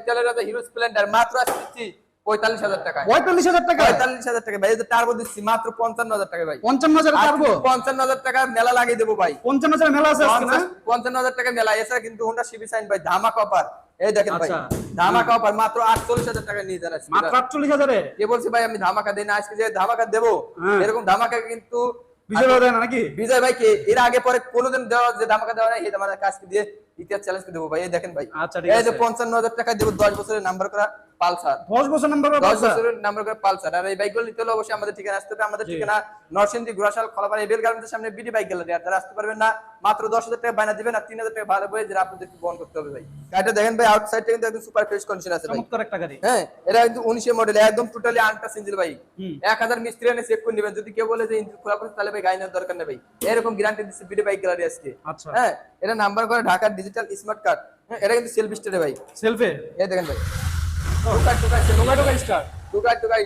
তেলের রাজা hero Splendor মাত্র আজকে পঁয়তাল্লিশ হাজার টাকা পঁয়তাল্লিশ হাজার টাকা? পঁয়তাল্লিশ হাজার টাকা ভাই টার্বো দিচ্ছি মাত্র পঞ্চান্ন হাজার টাকা ভাই। পঞ্চান্ন হাজার পারব পঞ্চান্ন হাজার টাকা মেলা লাগিয়ে দেবো ভাই। পঞ্চান্ন হাজার মেলা আছে পঞ্চান্ন হাজার টাকা মেলা। এছাড়া কিন্তু হোন্ডা সিবি সাইন ভাই ধামা কপার এই দেখেন ভাই আচ্ছা। ধামা মাত্র আটচল্লিশ হাজার টাকা নিয়ে যান মাত্র আটচল্লিশ হাজারে? কে বলছে ভাই আমি ধামাকা দেই না আজকে যে ধামাকা দেবো হ্যাঁ। এরকম ধামাকা কিন্তু বিজয় না নাকি? বিজয় ভাইকে এর আগে পরে কোনোদিন দেওয়া যে ধামাকা দেওয়া নাই এই ধামাকা দিয়ে ইতিহাস চ্যালেঞ্জ দেবো ভাই। এই দেখেন ভাই। আচ্ছা, এই যে পঞ্চান্ন হাজার টাকা দেবো দশ বছরের নাম্বার করা। পালসার। দশ বছর নাম্বার দশ বছরের নাম্বার করে পালসার। আর এই বাইকগুলো নিতে হলে অবশ্যই আমাদের ঠিকানা আসতে হবে। আমাদের ঠিকানা নরসিংদী গুরাশাল খলাপাড়া এবেল গার্মেন্টের সামনে বিডি বাইক গ্যালারি। আর যারা আসতে পারবেন না মাত্র দশ হাজার টাকা বায়না দিবেন আর তিন হাজার টাকা ভাড়া বয়ে যেটা আপনাদেরকে বহন করতে হবে ভাই। গাড়িটা দেখেন ভাই আউটসাইডটা কিন্তু একদম সুপার ফ্রেশ কন্ডিশন আছে ভাই। চমৎকার একটা গাড়ি। হ্যাঁ এটা কিন্তু উনিশের মডেল একদম টোটালি আনটা সিঙ্গেল বাইক হুম। মিস্ত্রি এনে চেক করে নেবেন। যদি কেউ বলে যে ইঞ্জিন খোলা পড়ছে তাহলে ভাই গাড়ি নেওয়ার দরকার নেই ভাই। এরকম গ্যারান্টি দিচ্ছে বিডি বাইক গ্যালারি আজকে। আচ্ছা। হ্যাঁ এটা নাম্বার করে ঢাকার ডিজিটাল স্মার্ট কার্ড এটা কিন্তু সেলফ স্টারে ভাই। সেলফে এই দেখেন ভাই।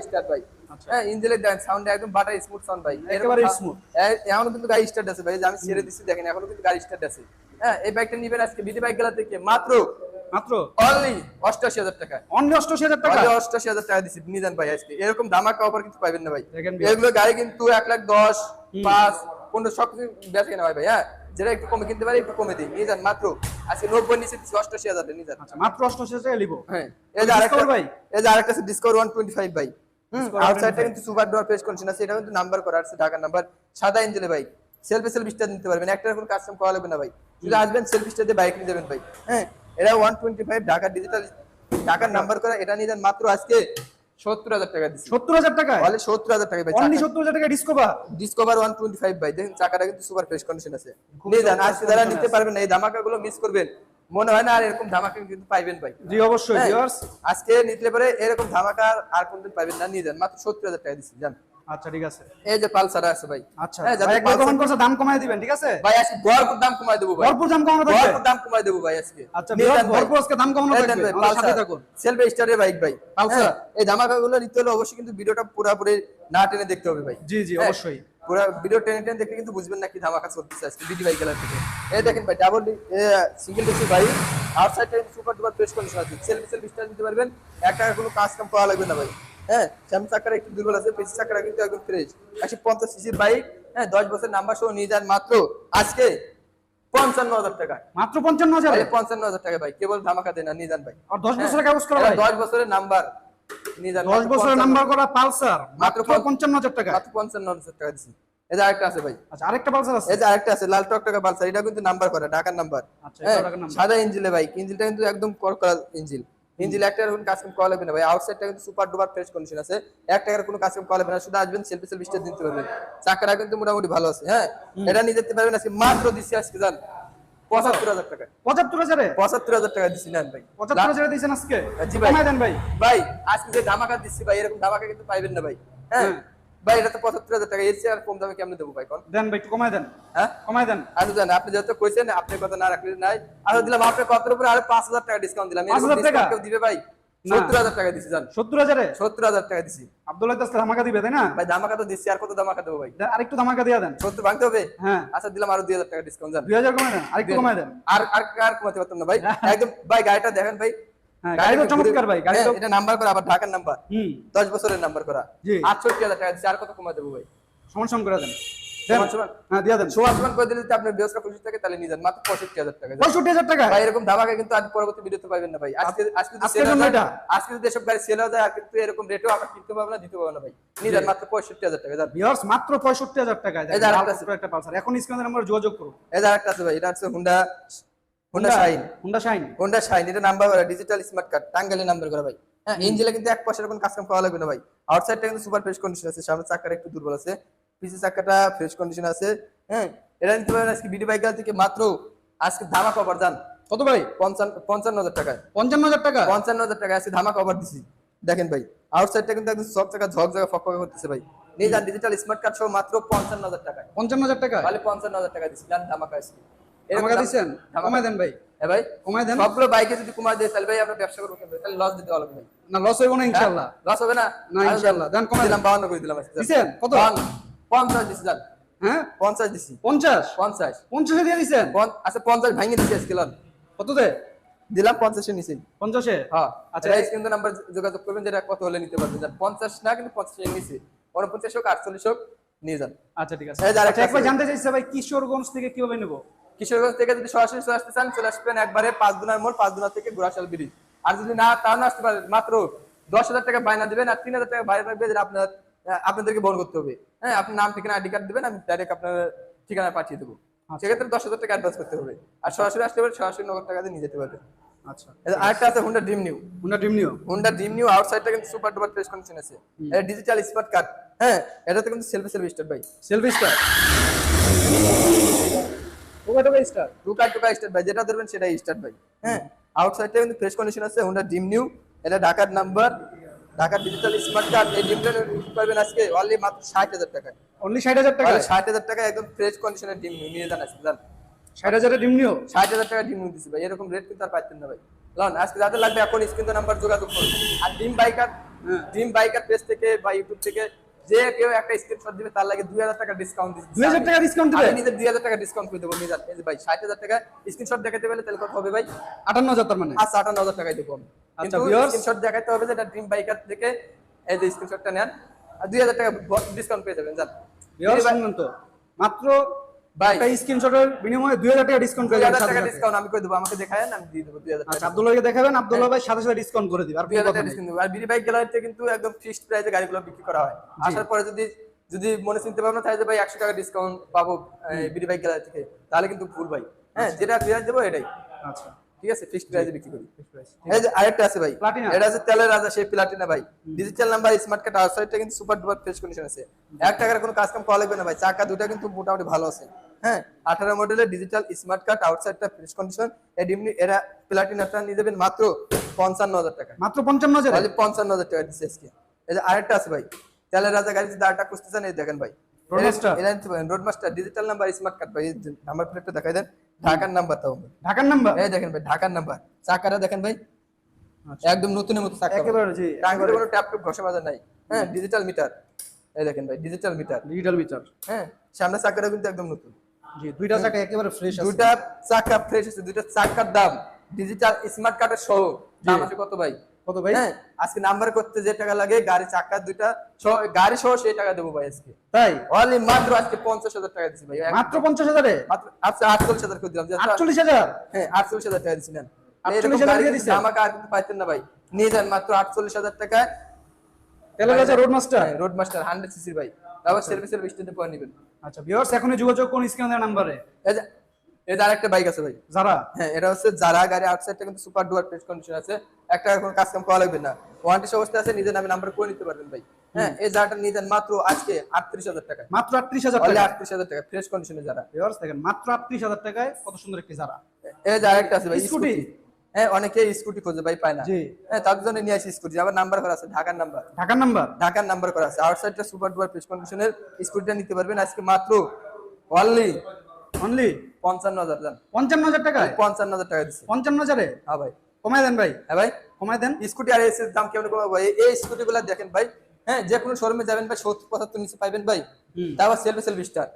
স্টার ভাই। হ্যাঁ ইঞ্জিনের দেন সাউন্ড একদম বাটার স্মুথ সাউন্ড ভাই। এরকম একেবারে সা- এখনও কিন্তু গাড়ি স্টার্ট আছে ভাই আমি ছেড়ে দিচ্ছি দেখেন এখনও কিন্তু গাড়ি স্টার্ট আছে। হ্যাঁ এই বাইকটা নিবেন আজকে বিডি বাইক গেলা থেকে মাত্র মাত্র? অনলি অষ্টাশি হাজার টাকা। অন্য অষ্টআশি হাজার টাকা? অনলি অষ্টাশি হাজার টাকা দিচ্ছি নিজান ভাই আজকে। এরকম ধামাকা অফার কিন্তু পাইবেন না ভাই। এগুলো গাড়ি কিন্তু এক লাখ দশ পাঁচ পনেরো সব কিছু বেচে কেনা হয় ভাই হ্যাঁ? যেটা একটু কমে কিনতে পারে একটু কমে দিই। নিয়ে যান মাত্র আজকে নব্বই নিচে দিচ্ছি অষ্টাশি হাজার নিয়ে যান। আচ্ছা মাত্র অষ্টআশি হাজার লিবো? হ্যাঁ। এই যে আরেকটা ভাই? এই যে আরেকটা আছে ডিসকভার 125 ভাই। হুম Discover আউটসাইডটা কিন্তু সুপার ডোর পেজ কন্ডিশন আছে এটা কিন্তু নাম্বার করা আছে ঢাকার নাম্বার সাদা ইঞ্জিনে ভাই সেলফি সেলফি স্টার নিতে পারবেন। একটা কোনো কাস্টম করা লাগবে না ভাই। যদি আসবেন সেলফি স্টার দিয়ে বাইক নিয়ে যাবেন ভাই। হ্যাঁ এটা 125 ঢাকা ডিজিটাল ঢাকার নাম্বার করা এটা নিয়ে যান মাত্র আজকে। 70000 টাকা দিচ্ছি সত্তর হাজার টাকা বলে 70000 টাকা ভাই অনলি সত্তর হাজার টাকা ডিসকভার ডিসকভার 125 ভাই দেখেন চাকাটা কিন্তু সুপার ফ্রেশ কন্ডিশন আছে। নিয়ে যান আজকে যারা নিতে পারবেন না। এই ধামাকাগুলো মিস করবেন। মনে হয় না আর এরকম ধামাকা কিন্তু পাইবেন ভাই। জি অবশ্যই হ্যাঁ, আজকে নিতে পারে এরকম ধামাকা আর কোনদিন পাবেন না নিয়ে যান। মাত্র সত্তর হাজার টাকা দিচ্ছি জান আচ্ছা ঠিক আছে। এই যে পালসার আছে ভাই। আচ্ছা একবার করছে দাম কমায় দিবেন ঠিক আছে? ভাই আজকে ভরপুর দাম কমাই দেবো ভাই। ভরপুর দাম কমানো থাকবে? ভরপুর দাম কমাই দেবো ভাই আজকে। আচ্ছা। ভরপুর আজকে দাম কমানো থাকবে। সাথে থাকুন। সেলফ স্টারের বাইক ভাই। পালসার। হ্যাঁ, এই ধামাকাগুলো নিতে হলে অবশ্যই কিন্তু ভিডিওটা পুরোপুরি না টেনে দেখতে হবে ভাই। জি জি হ্যাঁ, অবশ্যই। পুরো ভিডিও টেনে টেনে দেখলে কিন্তু বুঝবেন না কি ধামাকা চলতেছে আজকে বিডি বাইক গেলার থেকে। এই দেখেন ভাই ডাবল সিঙ্গেল ডিসি ভাই। আউটসাইডটা সুপার ডুপার প্রেস কন্ডিশন আছে। সেলফি সেলফি স্টার দিতে পারবেন। এক টাকা কোনো কাজ কাম পাওয়া লাগবে না ভাই। হ্যাঁ স্যাম চাকাটা একটু দুর্বল আছে পেছি চাকাটা কিন্তু একদম ফ্রেশ একশো পঞ্চাশ সিসির বাইক হ্যাঁ দশ বছর নাম্বার সহ নিয়ে যান মাত্র আজকে পঞ্চান্ন হাজার টাকা। মাত্র পঞ্চান্ন হাজার? পঞ্চান্ন হাজার টাকা ভাই কেবল ধামাকা দেন নিয়ে যান ভাই দশ বছরের কাগজ করা দশ বছরের নাম্বার নিয়ে যান দশ বছরের নাম্বার করা পালসার মাত্র পঞ্চান্ন হাজার টাকা। মাত্র পঞ্চান্ন হাজার টাকা দিচ্ছি এই যে আরেকটা আছে ভাই। আচ্ছা আরেকটা পালসার আছে? এই যে আরেকটা আছে লাল টকটকা পালসার এটা কিন্তু নাম্বার করা ঢাকার নাম্বার আচ্ছা, হ্যাঁ, সাদা ইঞ্জিলে ভাই ইঞ্জিলটা কিন্তু একদম করকরা ইঞ্জিল। ইঞ্জিল একটা কোনো কাজ কাম করা লাগবে না ভাই। আউটসাইডটা কিন্তু সুপার ডুপার ফ্রেশ কন্ডিশন আছে। এক টাকার কোনো কাজ কাম করা লাগবে না। শুধু আসবেন সেলফি সেলফি স্টেজ দিতে পারবেন চাকাটা কিন্তু মোটামুটি ভালো আছে হ্যাঁ? এটা নিয়ে যেতে পারবেন আজকে মাত্র দিচ্ছি আজকে জান। পঁচাত্তর হাজার টাকা। পঁচাত্তর হাজারে? পঁচাত্তর হাজার টাকা দিচ্ছি নেন ভাই। পঁচাত্তর হাজারে দিয়েছেন আজকে? জি ভাই। দেন ভাই। ভাই আজকে যে ধামাকা দিচ্ছি ভাই এরকম ধামাকা কিন্তু পাইবেন না ভাই হ্যাঁ। ভাই এটা তো পঁচাত্তর হাজার টাকা। চেয়ে আর কম দামে কেমনে দেবো ভাই কোন? দেন ভাই একটু কমায় দেন। হ্যাঁ? কমায় দেন। আচ্ছা জান আপনি যেহেতু কইছেন আপনি কথা না রাখলে নাই। আর দিলাম আপনার কত উপরে আরও পাঁচ হাজার টাকা ডিসকাউন্ট দিলাম। 5,000 টাকা? দিবে ভাই। সত্তর হাজার টাকা দিছি জান। সত্তর হাজারে? সত্তর হাজার টাকা দিছি। আব্দুল্লাহ দাস ধামাকা দিবে তাই না? ভাই ধামাকা তো দিচ্ছি আর কত ধামাকা দেবো ভাই? দেন, আরেকটু ধামাকা দিয়ে দেন। সত্তর ভাঙতে হবে? হ্যাঁ। আচ্ছা দিলাম আরও দুই হাজার টাকা ডিসকাউন্ট জান। দুই হাজার কমায় দেন আরেকটু কমায় দেন। আর আর আর কমাতে পারতাম না ভাই। একদম ভাই গাড়িটা দেখেন ভাই হ্যাঁ গাড়িটা চমৎকার ভাই হ্যাঁ, এটা নাম্বার করা আবার ঢাকার নাম্বার হুম। দশ বছরের নাম্বার করা। জি। আটষট্টি হাজার টাকা দিচ্ছি। আর কত কমা দেবো ভাই? সমান সমান করে দেন। গাড়ি। একটা যোগাযোগ করুন। যে আছে ভাই এটা হচ্ছে Honda Honda shine Honda shine Honda shine এটা নাম্বার করা ডিজিটাল স্মার্ট কার্ড টাঙ্গাইলের নাম্বার করা ভাই। হ্যাঁ ইঞ্জিনে কিন্তু এক পয়সার কোনো কাজ কাম পাওয়া লাগবে না ভাই। আউটসাইডটা কিন্তু সুপার ফ্রেশ কন্ডিশন আছে সামনে চাকাটা একটু দুর্বল আছে পিছে চাকাটা ফ্রেশ কন্ডিশন আছে হ্যাঁ। এটা নিতে পারেন আজকে বিডি বাইক থেকে মাত্র আজকে ধামা কভার যান কত ভাই? পঞ্চান্ন পঞ্চান্ন হাজার টাকায়। পঞ্চান্ন হাজার টাকা? পঞ্চান্ন হাজার টাকা আজকে ধামা কভার দিছি। দেখেন ভাই আউটসাইডটা কিন্তু একদম সব জায়গা ঝক জায়গা ফক করতেছে ভাই। নিয়ে যান ডিজিটাল স্মার্ট কার্ড সহ মাত্র পঞ্চান্ন হাজার টাকায়। পঞ্চান্ন হাজার টাকা তাহলে পঞ্চান্ন হাজার টাকা দিচ্ছি যান ধামাকা আজকে। এরকম আমাকে দিচ্ছেন দেন ভাই। হ্যাঁ ভাই দেন। সবগুলো বাইকে যদি দেয় তাহলে ভাই ব্যবসা করব তাহলে লস দিতে ভাই। না লস হইব না ইনশাল্লাহ। লস হবে না? না, ইনশাআল্লাহ। দেন দিলাম বাউন্ন করে দিলাম। দিছেন? কত? বাউন্ন। পঞ্চাশ দিছি যান। হ্যাঁ? পঞ্চাশ দিছি। পঞ্চাশ? পঞ্চাশ। পঞ্চাশে দিয়ে দিচ্ছেন আচ্ছা পঞ্চাশ ভাঙিয়ে দিছি আজকে লন। কত দে দিলাম পঞ্চাশের নিচে পঞ্চাশে? হ্যাঁ। আচ্ছা, আচ্ছা এই- কিন্তু নাম্বার যোগাযোগ করবেন যেটা কত হলে নিতে পারবেন যান। পঞ্চাশ না কিন্তু পঞ্চাশের নিচে উনপঞ্চাশ হোক আটচল্লিশ হোক নিয়ে যান। আচ্ছা ঠিক আছে। আচ্ছা একবার জানতে চাইছে ভাই কিশোরগঞ্জ থেকে কীভাবে নেব? কিশোরগঞ্জ থেকে যদি সরাসরি চলে আসতে চান চলে আসবেন একবারে পাঁচ দিনের মোড় পাঁচ দিনার থেকে গোড়াশাল ব্রিজ আর যদি না তা না আসতে পারেন। মাত্র দশ হাজার টাকা বায়না দিবেন আর তিন হাজার টাকা বাইরে থাকবে যেটা আপনার আপনাদেরকে বহন করতে হবে। হ্যাঁ আপনার নাম ঠিকানা আইডি কার্ড দিবেন আমি ডাইরেক্ট আপনার ঠিকানা পাঠিয়ে দেবো। সেক্ষেত্রে দশ হাজার টাকা অ্যাডভান্স করতে হবে। আর সরাসরি আসতে পারবেন সরাসরি নগদ টাকা দিয়ে নিয়ে যেতে পারবে আচ্ছা। আরেকটা আছে Honda dream new Honda dream neo Honda dream new আউটসাইডটা কিন্তু সুপার ডুপার প্রেস কন্ডিশন আছে। এটা ডিজিটাল স্মার্ট কার্ড হ্যাঁ এটাতে কিন্তু সেলফি সেলফি স্টার্ট ভাই। সেলফি স্টার টোকা টোকা স্টার। টুকা টুকা স্টার্ট ভাই যেটা ধরবেন সেটাই স্টার্ট ভাই। হ্যাঁ আউটসাইডটা কিন্তু ফ্রেশ কন্ডিশন আছে হুন্ডা ড্রিম নিউ এটা ঢাকার নাম্বার ঢাকার ডিজিটাল স্মার্ট কার্ড এই ড্রিমটা পাবেন আজকে অনলি মাত্র ষাট হাজার টাকায়। অনলি ষাট হাজার টাকা ষাট হাজার টাকা একদম ফ্রেশ কন্ডিশনের ডিম নিয়ে যান আজকে যান। ষাট নিও হাজার টাকা ডিম দিচ্ছি ভাই এরকম রেট কিন্তু আর পাইতেন না ভাই। লন আজকে যাদের লাগবে এখন স্ক্রিন নাম্বার যোগাযোগ করুন। আর ডিম বাইকার। ডিম বাইকার পেজ থেকে বা ইউটিউব থেকে যে কেউ একটা স্ক্রিনশট দিবে তার লাগে দুই হাজার টাকা ডিসকাউন্ট দিচ্ছি। দুই হাজার টাকা ডিসকাউন্ট দিবে? আমি নিজে দুই হাজার টাকা ডিসকাউন্ট করে দেব নিজে এই যে ভাই ষাট হাজার টাকা স্ক্রিনশট দেখাতে পারলে তাহলে কত হবে ভাই? আটান্ন হাজার তার মানে? আচ্ছা আটান্ন হাজার টাকায় দেবো আমি আচ্ছা, ভিউয়ার্স স্ক্রিনশট দেখাতে হবে যে এটা ড্রিম বাইকার থেকে এই যে স্ক্রিনশটটা নেন। আর দুই হাজার টাকা ডিসকাউন্ট পেয়ে যাবেন জান ভিউয়ার্স শুনুন তো মাত্র। একটা স্ক্রিনশটের বিনিময়ে দুই হাজার টাকা ডিসকাউন্ট করে দুই দেবেন হাজার সাথে টাকা ডিসকাউন্ট আমি করে দেবো আমাকে দেখায় আমি দিয়ে দেবো দুই হাজার আচ্ছা আব্দুল্লাহকে দেখাবেন আব্দুল্লাহ ভাই সাথে সাথে ডিসকাউন্ট করে দিবে আর দুই কোনো হাজার কথা টাকা ডিসকাউন্ট দেবো। আর বিডি বাইক গ্যালারিতে কিন্তু একদম ফিক্সড প্রাইসে গাড়িগুলো বিক্রি করা হয়। আসার পরে যদি যদি মনে চিনতে পারব না তাহলে ভাই একশো টাকা ডিসকাউন্ট পাবো বিডি বাইক গ্যালারি থেকে তাহলে কিন্তু ভুল ভাই। হ্যাঁ যেটা প্রাইস দেবো এটাই। আচ্ছা। ঠিক আছে ফিক্সড প্রাইসে বিক্রি করি। এই যে আরেকটা আছে ভাই? এটা আছে তেলের রাজা সেই প্লাটিনা ভাই। ডিজিটাল নাম্বার স্মার্ট কার্ড আউটসাইডটা কিন্তু সুপার ডুপার ফ্রেশ কন্ডিশন আছে। এক টাকার কোনো কাজ কাম করা লাগবে না ভাই। চাকা দুটা কিন্তু মোটামুটি ভালো আছে। হ্যাঁ আঠারো মডেলের ডিজিটাল স্মার্ট কার্ড আউটসাইডটা ফ্রেশ কন্ডিশন এমনি এরা প্লাটিনাটা নিয়ে যাবেন মাত্র পঞ্চান্ন হাজার টাকা। মাত্র পঞ্চান্ন হাজার? তাহলে পঞ্চান্ন হাজার টাকা দিচ্ছে আজকে। এই যে আরেকটা আছে ভাই তেলের রাজা গাড়ি যদি আরেকটা খুঁজতে চান এই দেখেন ভাই। Roadmaster? Roadmaster digital number smart card ভাই নাম্বার প্লেটটা দেখাই দেন ঢাকার নাম্বার তাও ঢাকার নাম্বার এই দেখেন ভাই ঢাকার নাম্বার চাকাটা দেখেন ভাই একদম নতুনের মতো চাকা একেবারে জি কোনো ট্যাপ টুপ ঘষা মাজা নাই। হ্যাঁ ডিজিটাল মিটার এই দেখেন ভাই ডিজিটাল মিটার ডিজিটাল মিটার হ্যাঁ সামনে চাকাটা কিন্তু একদম নতুন। জি দুইটা চাকা একেবারে ফ্রেশ আছে। দুইটা চাকা ফ্রেশ আছে দুইটা চাকার দাম। ডিজিটাল স্মার্ট কার্ডের সহ। দাম আছে কত ভাই? কত ভাই? হ্যাঁ আজকে নাম্বার করতে যে টাকা লাগে গাড়ি চাকা দুইটা গাড়ি সহ সেই টাকা দেবো ভাই আজকে। তাই? অনলি মাত্র আজকে পঞ্চাশ হাজার টাকা দিচ্ছি ভাই। মাত্র পঞ্চাশ হাজারে? মাত্র আচ্ছা আটচল্লিশ হাজার করে দিলাম। আটচল্লিশ হাজার? হ্যাঁ আটচল্লিশ হাজার টাকা দিচ্ছিলেন 48 হাজার দিয়ে দিছে? আমাকে আর কিন্তু পাইতেন না ভাই। নিয়ে যান মাত্র আটচল্লিশ হাজার টাকায়। Roadmaster Roadmaster hundred সিসির ভাই। তারপর সেলফি সেলফি স্টেটে পরে নেবেন। আচ্ছা ভিউয়ার্স এখনই যোগাযোগ করুন স্ক্রিনের নাম্বারে এই যে আরেকটা বাইক আছে ভাই। যারা হ্যাঁ এটা হচ্ছে যারা গাড়ি আউটসাইডটা কিন্তু সুপার ডুয়ার প্রেস কন্ডিশন আছে। একটা কোনো কাজ কাম করা লাগবে না। ওয়ারেন্টি অবস্থা আছে নিজের নামে নাম্বার করে নিতে পারবেন ভাই। হ্যাঁ এই নিয়ে যান মাত্র আজকে আটত্রিশ হাজার টাকা মাত্র আটত্রিশ হাজার টাকা আটত্রিশ হাজার টাকা ফ্রেশ কন্ডিশনে যারা ভিউয়ার্স দেখেন মাত্র আটত্রিশ হাজার টাকায় কত সুন্দর একটি যারা এই যে আরেকটা আছে ভাই স্কুটি? হ্যাঁ অনেকে স্কুটি খোঁজে ভাই পায় না। হ্যাঁ তার জন্য নিয়ে আসি স্কুটি আবার নাম্বার করা আছে ঢাকার নাম্বার ঢাকার নাম্বার ঢাকার নাম্বার করা আছে। আউটসাইডটা সুপার ডুয়ার কন্ডিশনের স্কুটিটা নিতে পারবেন। আজকে মাত্র অনলি অনলি পঞ্চান্ন হাজার দাম। পঞ্চান্ন হাজার টাকায়? পঞ্চান্ন হাজার টাকা দিচ্ছে। পঞ্চান্ন হাজারে? হ্যাঁ ভাই। কমায় দেন ভাই। হ্যাঁ ভাই। কমায় দেন। স্কুটি আর এসির দাম কেমন কমাবো? ভাই এই স্কুটি গুলা দেখেন ভাই। হ্যাঁ যে কোনো শোরুমে যাবেন ভাই সত্তর পঁচাত্তর নিচে পাইবেন ভাই। তারপর সেলফি সেলফি স্টার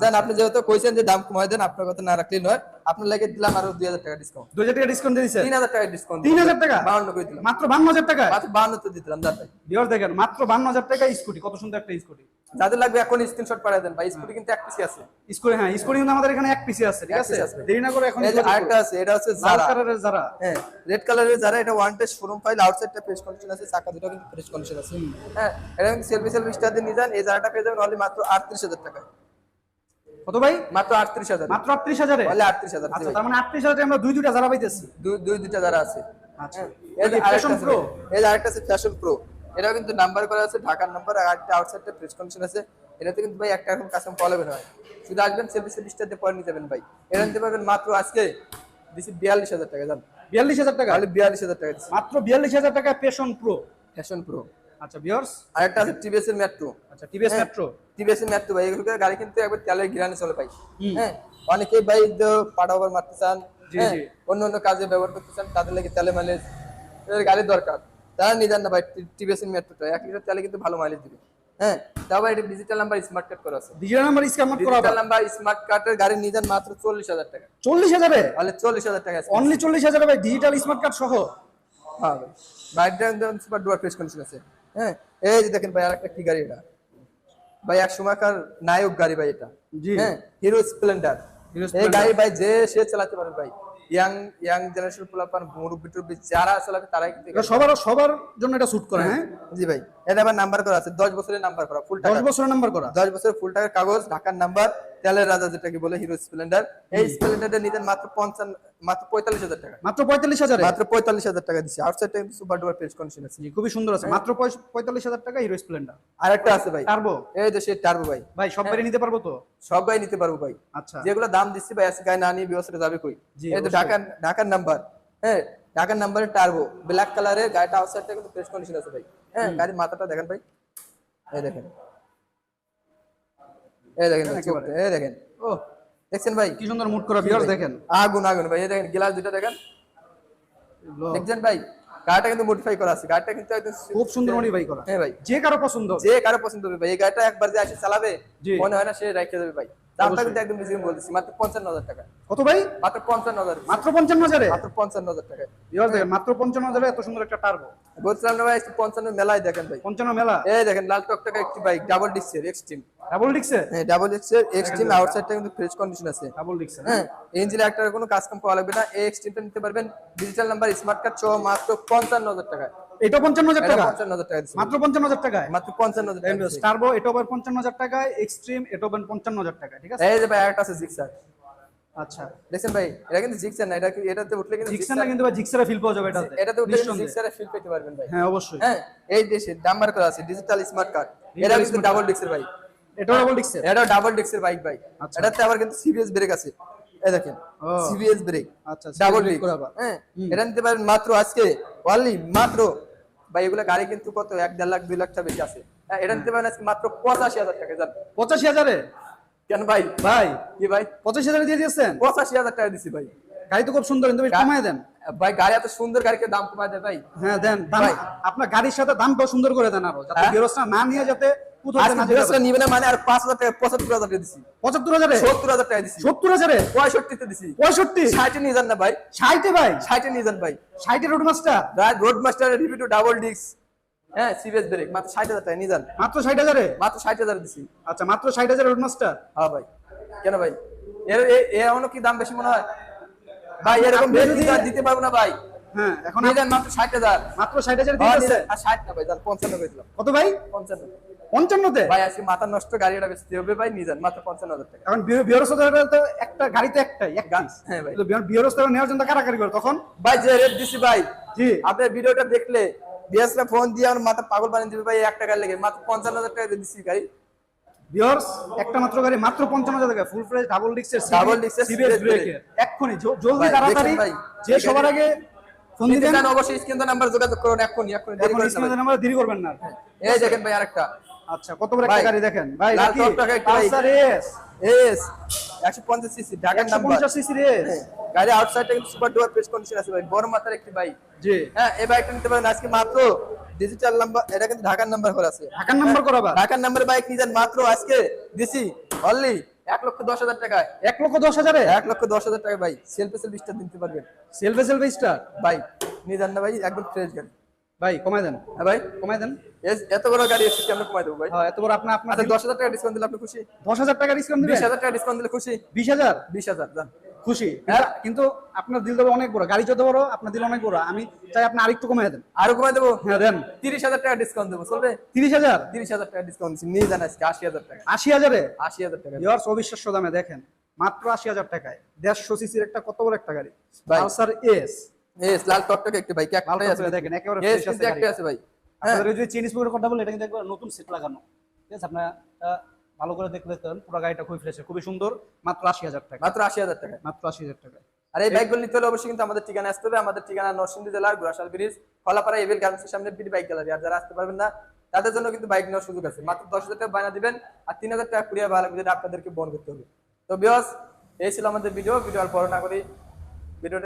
জান আপনি যেহেতু কইছেন যে দাম কমাই দেন আপনার কথা না রাখলে নয়। আপনার লাগে দিলাম আরও দুই হাজার টাকা ডিসকাউন্ট দুই হাজার টাকা ডিসকাউন্ট দিয়ে দিচ্ছে তিন হাজার টাকা ডিসকাউন্ট তিন হাজার টাকা? বাউন্ন করে দিলাম। মাত্র বান্ন হাজার টাকায় মাত্র বাউন্ন তো দিলাম ভাই ভিউয়ার্স দেখেন মাত্র বান্ন হাজার টাকা স্কুটি কত সুন্দর একটা স্কুটি যাদের লাগবে এখন স্ক্রিনশট পাঠিয়ে দেন ভাই স্কুটি কিন্তু এক পিসি আছে। স্কুটি হ্যাঁ স্কুটি কিন্তু আমাদের এখানে এক পিসে আছে ঠিক আছে? দেরি না করে এখন এই যে আরেকটা আছে এটা হচ্ছে যারা কালারের যারা হ্যাঁ রেড কালারের যারা এটা ওয়ান টেস্ট শোরুম ফাইল আউটসাইডটা ফ্রেশ কন্ডিশন আছে চাকা দুটো কিন্তু ফ্রেশ কন্ডিশন আছে। হ্যাঁ এটা সেলফি সেলফি স্টার দিয়ে নিয়ে যান এই যারাটা পেয়ে যাবেন অনলি মাত্র আটত্রিশ হাজার টাকা কত ভাই? মাত্র আটত্রিশ হাজার। মাত্র আটত্রিশ হাজারে? আটত্রিশ হাজার আচ্ছা তার মানে আটত্রিশ হাজারে আমরা দুই দুইটা যারা পাইতেছি। দুই দুই দুইটা যারা আছে। আচ্ছা। এই যে এই আরেকটা ফ্যাশন প্রো এই আরেকটা আছে ফ্যাশন প্রো এটাও কিন্তু নাম্বার করা আছে ঢাকার নাম্বার আর একটা আউটসাইডটা ফ্রেশ কন্ডিশন আছে। এটাতে কিন্তু ভাই একটা রকম কাস্টম পাওয়া না শুধু আসবেন পরে নিয়ে যাবেন ভাই। এটা নিতে পারবেন মাত্র আজকে বিয়াল্লিশ হাজার টাকা জান। বিয়াল্লিশ হাজার টাকা? বিয়াল্লিশ হাজার টাকা মাত্র বিয়াল্লিশ হাজার টাকা পেশন প্রো ফ্যাশন প্রো আচ্ছা ভিউয়ার্স আরেকটা আছে টিভিএস এর মেট্রো আচ্ছা টিভিএস। মেট্রো টিভিএস এর মেট্রো ভাই এগুলো গাড়ি কিন্তু একবার তেলের গিরানে চলে ভাই। হুম। হ্যাঁ অনেকেই ভাই পাটা মারতে চান জি, হ্যাঁ, জি। অন্য অন্য কাজে ব্যবহার করতে চান তাদের লাগে তেলে মাইলেজ গাড়ির দরকার। তারা নিয়ে যান না ভাই টিভিএস এর মেট্রোটা এক লিটার তেলে কিন্তু ভালো মাইলেজ দিবে। হ্যাঁ তারপর এটা ডিজিটাল নাম্বার স্মার্ট কার্ড করা আছে। ডিজিটাল নাম্বার স্ক্যান করা ডিজিটাল নাম্বার স্মার্ট কার্ডের গাড়ি নিয়ে যান মাত্র চল্লিশ হাজার টাকা। চল্লিশ হাজারে? তাহলে চল্লিশ হাজার টাকা আছে। অনলি চল্লিশ হাজারে ভাই ডিজিটাল স্মার্ট কার্ড সহ? হ্যাঁ ভাই। বাইকটা একদম সুপার ডুয়ার প্রেস কন্ডিশন আছে। হ্যাঁ এই যে দেখেন ভাই আরেকটা কি গাড়ি এটা? ভাই এক সময়কার নায়ক গাড়ি ভাই এটা। হ্যাঁ হিরো স্প্লেন্ডার। এই গাড়ি ভাই যে সে চালাতে পারে ভাই। ইয়াং ইয়াং জেনারেশন পোলাপান মুরব্বি টুরব্বি যারা চালাবে তারাই এটা সবার সবার জন্য এটা শুট করে হ্যাঁ? জি ভাই। এটা আবার নাম্বার করা আছে দশ বছরের নাম্বার করা ফুল দশ বছরের নাম্বার করা? দশ বছরের ফুল টাকার কাগজ ঢাকার নাম্বার তেলের রাজা যেটাকে বলে হিরো স্প্লেন্ডার। এই স্প্লেন্ডারটা নিতেন মাত্র পঞ্চান্ন মাত্র পঁয়তাল্লিশ হাজার টাকা মাত্র পঁয়তাল্লিশ হাজারে? মাত্র পঁয়তাল্লিশ হাজার টাকা দিচ্ছে। Outside time super duper fresh condition আছে। খুবই সুন্দর আছে। মাত্র পঁয়তাল্লিশ হাজার টাকা হিরো স্প্লেন্ডার আর একটা আছে ভাই। টার্বো এই দেশে টার্বো ভাই। ভাই সব বাড়ি নিতে পারব তো? সব গাই নিতে পারব ভাই। আচ্ছা। যেগুলো দাম দিচ্ছি ভাই আজকে গায়ে না নিয়ে যাবে কই? এই তো ঢাকার ঢাকার নাম্বার হ্যাঁ ঢাকার নাম্বারের টার্বো ব্ল্যাক কালারের গাড়িটা আউটসাইডটা কিন্তু প্রেস কন্ডিশন আছে ভাই। হ্যাঁ গাড়ির মাথাটা দেখেন ভাই। এই দেখেন। এই দেখেন এই দেখেন। ও দেখছেন ভাই? কি সুন্দর মুড করা ভিউয়ার্স দেখেন। আগুন আগুন ভাই এই দেখেন গ্লাস দুটো দেখেন। দেখছেন ভাই? গাড়িটা কিন্তু মডিফাই করা আছে। গাড়িটা কিন্তু একদম খুব সুন্দর মডিফাই করা। হ্যাঁ ভাই। যে কারও পছন্দ। যে কারও পছন্দ হবে ভাই। এই গাড়িটা একবার যে এসে চালাবে মনে হয় না সে রাখতে দেবে ভাই। দামটা কিন্তু একদম রিজনেবল বলতেছি। মাত্র পঞ্চান্ন হাজার টাকা। কত ভাই? মাত্র পঞ্চান্ন হাজার। মাত্র পঞ্চান্ন হাজারে? মাত্র পঞ্চান্ন হাজার টাকা ভিউয়ার্স দেখেন মাত্র পঞ্চান্ন হাজারে এত সুন্দর একটা টার্বো বলছিলাম না ভাই পঞ্চান্ন মেলায় দেখেন ভাই। পঞ্চান্ন মেলা? এই দেখেন লাল টকটকা একটি বাইক ডাবল ডিক্সের এক্সট্রিম ডাবল ডিক্সে হ্যাঁ ডাবল ডিক্সের এক্সট্রিম আউটসাইডটা কিন্তু ফ্রেশ কন্ডিশন আছে। ডাবল ডিক্সে হ্যাঁ ইঞ্জিন একটার কোনো কাজ কাম পাওয়া লাগবে না। এই এক্সট্রিমটা নিতে পারবেন। ডিজিটাল নাম্বার স্মার্ট কার্ড সহ মাত্র পঞ্চান্ন হাজার টাকা এটা পঞ্চান্ন হাজার টাকা? পঞ্চান্ন হাজার টাকা মাত্র পঞ্চান্ন হাজার টাকায়? মাত্র পঞ্চান্ন হাজার টাকা। এটা পঞ্চান্ন হাজার টাকায়। এক্সট্রিম এটা পঞ্চান্ন হাজার টাকা ঠিক আছে? এই যে ভাই একটা আছে জিক্সার আচ্ছা দেখছেন ভাই এটা কিন্তু জিক্সার না এটা এটাতে উঠলে কিন্তু জিক্সার না কিন্তু ভাই জিক্সারে ফিল পাওয়া যাবে এটাতে এটাতে উঠলে জিক্সারে ফিল পেতে পারবেন ভাই। হ্যাঁ অবশ্যই। হ্যাঁ এই দেশে নাম্বার করা আছে ডিজিটাল স্মার্ট কার্ড এটা কিন্তু ডাবল ডিক্সের ভাই। এটাও ডাবল ডিক্সে এটা ডাবল ডিক্সের বাইক ভাই। আচ্ছা। এটাতে আবার কিন্তু সিবিএস ব্রেক আছে। এই দেখেন ও। সিবিএস ব্রেক আচ্ছা ডাবল ডিক্স করা হ্যাঁ এটা নিতে পারেন মাত্র আজকে অনলি মাত্র। ভাই এগুলো গাড়ি কিন্তু কত এক দেড় লাখ দুই লাখ টাকা বেশি আছে। হ্যাঁ এটা নিতে পারেন আজকে মাত্র পঁচাশি হাজার টাকা পঁচাশি হাজারে? কেন ভাই? ভাই কি ভাই? পঁচাশি হাজারে দিয়ে দিয়েছেন? পঁচাশি হাজার টাকা দিছি ভাই। গাড়ি তো খুব সুন্দর কিন্তু কমায় দেন। ভাই গাড়ি এত সুন্দর গাড়িকে দাম কমায় দেয় ভাই। হ্যাঁ দেন দাম ভাই। আপনার গাড়ির সাথে দামটাও সুন্দর করে দেন আরও যাতে হ্যাঁ? না নিয়ে যাতে মানে আর পাঁচ হাজার টাকা পঁচাত্তর হাজার টাকা দিছি। পঁচাত্তর হাজারে? সত্তর হাজার টাকা দিছি। সত্তর হাজারে? পঁয়ষট্টিতে দিছি। পঁয়ষট্টি? ষাটে নিয়ে যান না ভাই। ষাটে ভাই? ষাটে নিয়ে যান ভাই। ষাটে Roadmaster Roadmaster review double ডিক্স হ্যাঁ সিবিএস ব্রেক মাত্র ষাট হাজার টাকা নিয়ে যান। মাত্র ষাট হাজারে? মাত্র ষাট হাজার দিছি। আচ্ছা মাত্র ষাট হাজার রোড মাস্টার হ্যাঁ ভাই। কেন ভাই? এর এ- এ কি দাম বেশি মনে হয়? ভাই এরকম বেশি দিতে পারব না ভাই। হ্যাঁ এখন যান মাত্র ষাট হাজার। মাত্র ষাট হাজার হ্যাঁ, আর ষাট না ভাই যান পঞ্চান্ন কত ভাই? পঞ্চান্ন। পঞ্চান্নতে? ভাই আজকে মাথা নষ্ট গাড়িটা বেচতে হবে ভাই নিয়ে যান। মাত্র পঞ্চান্ন হাজার টাকা। এখন বিয়রস তো একটা গাড়ি তো একটাই একটা হ্যাঁ ভাই। বিয়রস নেওয়ার জন্য কারাকারি করে তখন? ভাই যে রেট দিছি ভাই জি। আপনার ভিডিওটা দেখলে বিএসএ ফোন দিয়ে আমার মাথা পাগল বানিয়ে দিবে ভাই এক টাকার লেগে। মাত্র পঞ্চান্ন হাজার টাকা দিচ্ছি গাড়ি। বিয়র্স একটা মাত্র গাড়ি মাত্র পঞ্চান্ন হাজার টাকা। ফুল ফ্রেশ ডাবল ডিক্সের Double disc সিবিএস CBS এক্ষুনি জলদি ভাই, তাড়াতাড়ি দেখেন ভাই, যে সবার আগে ফোন নিতে দিবেন অবশ্যই স্ক্রিন নাম্বার যোগাযোগ করুন এখনই এখনই দেরি এখন করেন না স্ক্রিনে ভাই। নাম্বার দেরি করবেন না। এই দেখেন ভাই আরেকটা। আচ্ছা কত বড় একটা গাড়ি দেখেন? ভাই লাল টকটকে একটা পালসার এস এস একশো পঞ্চাশ সিসি ঢাকার নাম্বার 150 সিসি এস গাড়ি আউটসাইডটা কিন্তু সুপার ডুয়ার প্রেস কন্ডিশন আছে ভাই বড় একটি বাইক জি। হ্যাঁ এই বাইকটা নিতে পারেন আজকে মাত্র ডিজিটাল নাম্বার এটা কিন্তু ঢাকার নাম্বার করা আছে। ঢাকার নাম্বার করাবা ঢাকার নাম্বার বাইক নিয়ে যান মাত্র আজকে দিছি অনলি এক লক্ষ দশ হাজার টাকায়। এক লক্ষ দশ হাজারে? এক লক্ষ দশ হাজার টাকা ভাই সেলফে সেলফ স্টার দিতে পারবেন সেলফে সেলফে স্টার যান না ভাই একদম ফ্রেশ গাড়ি। ভাই কমায় দেন। হ্যাঁ ভাই কমায় দেন। এত বড় গাড়ি এসে কেমন কমাই দেবো ভাই। হ্যাঁ এত বড় আপনার আপনার আচ্ছা দশ হাজার টাকা ডিসকাউন্ট দিলে আপনি খুশি? দশ হাজার টাকা ডিসকাউন্ট বিশ হাজার টাকা ডিসকাউন্ট দিলে খুশি? বিশ হাজার? বিশ হাজার খুশি। হ্যাঁ। কিন্তু আপনার দিল দেবো অনেক বড়। গাড়ি যত বড় আপনার দিল অনেক বড়। আমি চাই আপনি আরেকটু কমাই দেন। আরও কমাই দেবো? হ্যাঁ দেন। তিরিশ হাজার টাকা ডিসকাউন্ট দেবো চলবে? তিরিশ হাজার? তিরিশ হাজার টাকা ডিসকাউন্ট নিয়ে যান আজকে আশি হাজার টাকা। আশি হাজারে? আশি হাজার টাকা। ইয়ার্স অবিশ্বাস্য দামে দেখেন। মাত্র আশি হাজার টাকায়। দেড়শো সিসির একটা কত বড় একটা গাড়ি। পালসার এস এস লাল টকটকে একটি বাইক একটাই আছে দেখেন, একেবারে fresh আছে একটাই আছে ভাই। হ্যাঁ। আপনাদের যদি স্পোকের কথা বলে এটা কিন্তু একবার নতুন সেট লাগানো। ঠিক আছে আপনার ভালো করে দেখতেন পুরো গাড়িটা খুবই ফ্রেশ খুবই সুন্দর মাত্র আশি হাজার টাকা। মাত্র আশি হাজার টাকা। মাত্র আশি হাজার টাকা। আর এই বাইকগুলো নিতে হলে অবশ্যই কিন্তু আমাদের ঠিকানা আসতে হবে আমাদের ঠিকানা নরসিংদী জেলার গুরাশাল ব্রিজ কলাপাড়া এভিল গার্মেন্টসের সামনে বাইক গ্যালারি আর যারা আসতে পারবেন না তাদের জন্য কিন্তু বাইক নেওয়ার সুযোগ আছে। মাত্র দশ হাজার টাকা বায়না দিবেন আর তিন হাজার টাকা কুড়িয়া ভাড়া আপনাদেরকে বহন করতে হবে। তো বিয়স এই ছিল আমাদের ভিডিও ভিডিও আর বড় না করি। ভিডিওটা